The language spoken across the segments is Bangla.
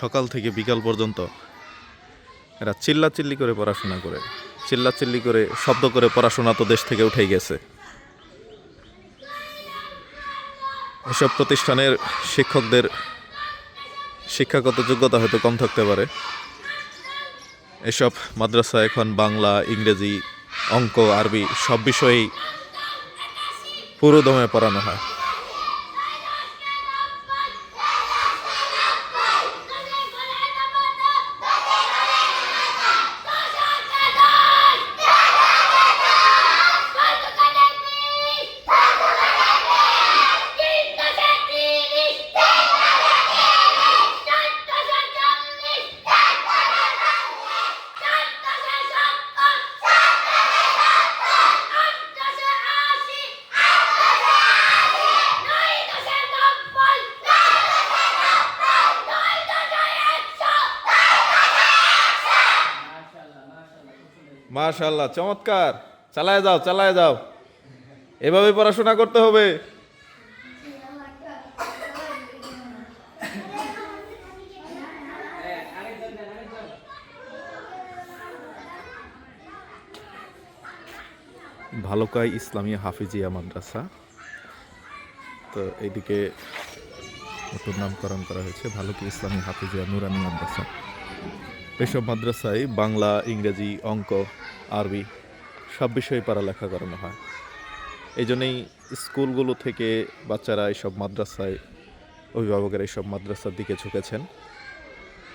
সকাল থেকে বিকাল পর্যন্ত এরা চিল্লা চিল্লি করে পড়াশোনা করে। চিল্লা চিল্লি করে, শব্দ করে পড়াশোনা তো দেশ থেকে উঠেই গেছে। এসব প্রতিষ্ঠানের শিক্ষকদের শিক্ষাগত যোগ্যতা হয়তো কম থাকতে পারে। এসব মাদ্রাসা এখন বাংলা, ইংরেজি, অঙ্ক, আরবি সব বিষয়েই পুরোদমে পড়ানো হয়। মাশাল্লাহ চমৎকার। চালায় যাও চালায় যাও। এভাবে পড়াশোনা করতে হবে। ভালুকাই ইসলামিয়া হাফিজিয়া মাদ্রাসা। তো এইদিকে নতুন নামকরণ করা হয়েছে, ভালুকি ইসলামী হাফিজিয়া নুরানি মাদ্রাসা। এসব মাদ্রাসায় বাংলা, ইংরেজি, অঙ্ক, আরবি সব বিষয়ে পড়ালেখা করানো হয়। এই জন্যই স্কুলগুলো থেকে বাচ্চারা এইসব মাদ্রাসায়, অভিভাবকেরা এইসব মাদ্রাসার দিকে ঝুঁকেছেন।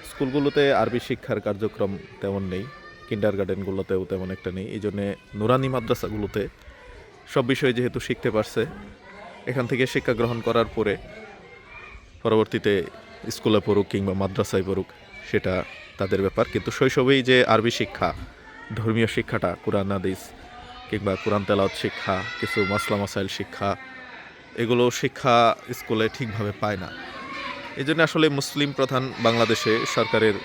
স্কুলগুলোতে আরবি শিক্ষার কার্যক্রম তেমন নেই কিন্ডার গার্ডেনগুলোতেও তেমন একটা নেই। এই জন্যে নুরানি মাদ্রাসাগুলোতে সব বিষয়ে যেহেতু শিখতে পারছে, এখান থেকে শিক্ষা গ্রহণ করার পরে পরবর্তীতে স্কুলে পড়ুক কিংবা মাদ্রাসায় পড়ুক, সেটা তাদের ব্যাপার। কিন্তু শৈশবেই যে আরবি শিক্ষা, ধর্মীয় শিক্ষাটা, কোরআন, হাদিস কিংবা কোরআন তেলাওয়াত শিক্ষা, কিছু মাসলা মাসাইল শিক্ষা, এগুলো শিক্ষা স্কুলে ঠিকভাবে পায় না। এই জন্য আসলে মুসলিম প্রধান বাংলাদেশে সরকারের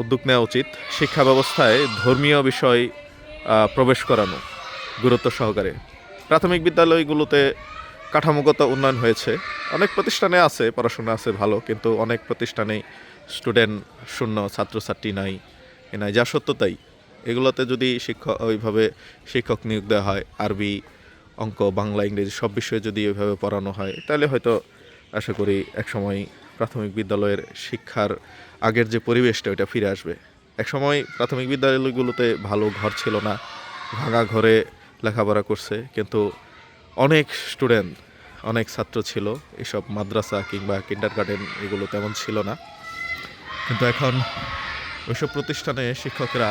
উদ্যোগ নেওয়া উচিত শিক্ষা ব্যবস্থায় ধর্মীয় বিষয় প্রবেশ করানো গুরুত্ব সহকারে। প্রাথমিক বিদ্যালয়গুলোতে কাঠামোগত উন্নয়ন হয়েছে। অনেক প্রতিষ্ঠানে আছে, পড়াশোনা আছে ভালো, কিন্তু অনেক প্রতিষ্ঠানেই স্টুডেন্ট শূন্য, ছাত্রছাত্রী নাই, এ নাই, যা সত্য তাই। এগুলোতে যদি শিক্ষক, ওইভাবে শিক্ষক নিয়োগ দেওয়া হয়, আরবি, অঙ্ক, বাংলা, ইংরেজি সব বিষয়ে যদি ওইভাবে পড়ানো হয়, তাহলে হয়তো আশা করি একসময় প্রাথমিক বিদ্যালয়ের শিক্ষার আগের যে পরিবেশটা, ওইটা ফিরে আসবে। একসময় প্রাথমিক বিদ্যালয়গুলোতে ভালো ঘর ছিল না, ভাঙা ঘরে লেখাপড়া করছে, কিন্তু অনেক স্টুডেন্ট, অনেক ছাত্র ছিল, এসব মাদ্রাসা কিংবা কিন্ডার গার্ডেন এগুলো তেমন ছিল না। কিন্তু এখন ওইসব প্রতিষ্ঠানে শিক্ষকরা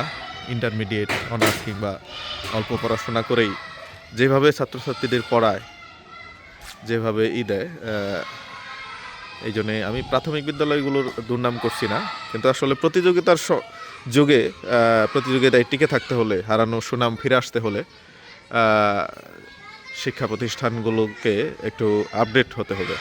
ইন্টারমিডিয়েট অনার্স কিংবা অল্প পড়াশোনা করেই যেভাবে ছাত্রছাত্রীদের পড়ায়, যেভাবে ই দেয় এই জন্যে আমি প্রাথমিক বিদ্যালয়গুলোর দুর্নাম করছি না। কিন্তু আসলে প্রতিযোগিতার যুগে প্রতিযোগিতায় টিকে থাকতে হলে, হারানো সুনাম ফিরে আসতে হলে শিক্ষা প্রতিষ্ঠানগুলোকে একটু আপডেট হতে হবে।